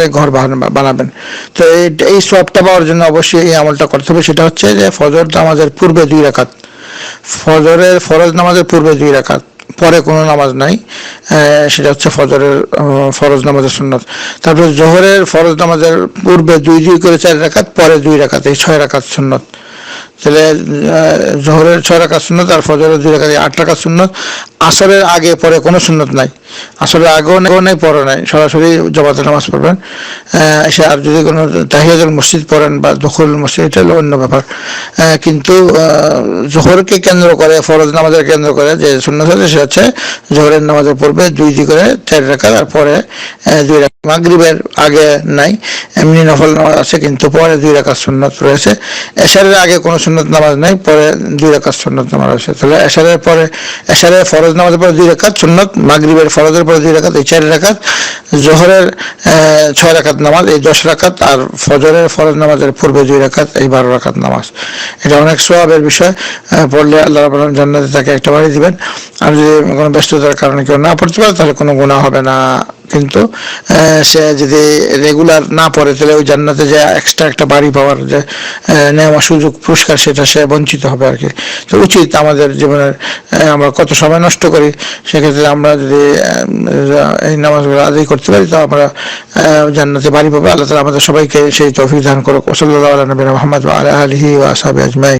জান্নাতে ঘর বানাবেন। তো এই সবটা পাওয়ার জন্য অবশ্যই এই আমলটা করতে হবে। সেটা হচ্ছে যে ফজর নামাজের পূর্বে দুই রাখাত ফজরের ফরজ নামাজের পূর্বে দুই রাকাত। পরে কোনো নামাজ নাই। সেটা হচ্ছে ফজরের ফরজ নামাজের সুন্নত। তারপর জোহরের ফরজ নামাজের পূর্বে দুই দুই করে চার রাকাত, পরে দুই রাকাত, এই ছয় রাকাত সুন্নত। তাহলে জোহরের ছয় রাকাত সুন্নত আর ফজরের দুই এই আট রাকাত সুন্নত। আসরের আগে, পরে কোনো সুন্নত নাই। আসরের আগেও নেই আগেও নেই। সরাসরি জমাতে নামাজ পড়বেন। এসে আর যদি কোনো তাহিয়াতুল মসজিদ পড়েন বা দখল মসজিদ, এটা হলো অন্য ব্যাপার। কিন্তু জোহরকে কেন্দ্র করে, ফরজ নামাজের কেন্দ্র করে যে সুন্নত আছে সেটা হচ্ছে জোহরের নামাজের পূর্বে দুই দুই করে চার রাকাত, আর পরে দুই রাকাত মাগরিবের আগে নাই। এমনি নফল নামাজ আছে, কিন্তু পরে দুই রাকাত সুন্নত রয়েছে। এশারের আগে কোনো সুন্নত নামাজ নাই, পরে দুই রাকাত সুন্নত নামাজ রয়েছে। তাহলে এশারের পরে এশারের ফরজ নামাজের পরে দুই রাকাত সুন্নত, মাগরিবের ফরজের পরে দুই রাখাত এই চার রাখাত জোহরের ছয় রাখাত নামাজ, এই দশ রাখাত আর ফজরের ফরজ নামাজের পূর্বে দুই রাখাত এই বারো রাখাত নামাজ। এটা অনেক সোয়াবের বিষয় পড়লে আল্লাহ রাবুল্লাহ জান্নাতে তাকে একটা বাড়ি দিবেন। আর যদি কোনো ব্যস্ততার কারণে কেউ না পড়তে পারে, তাহলে কোনো গুণা হবে না। কিন্তু সে যদি রেগুলার না পড়ে, তাহলে ওই জান্নাতে যে এক্সট্রা একটা বাড়ি পাওয়ার যে নেওয়া সুযোগ, পুরস্কার, সেটা সে বঞ্চিত হবে আর কি। তো উচিত আমাদের জীবনের আমরা কত সময় নষ্ট করি, সেক্ষেত্রে আমরা যদি এই নামাজগুলো আদায় করতে পারি, তো আমরা জান্নাতে বাড়ি পাবো। আল্লাহ তালা আমাদের সবাইকে সেই তৌফিক দান করুক। ওসল্লাহ আলী মোহাম্মদ আলহি ওয়াসাবি আজমাই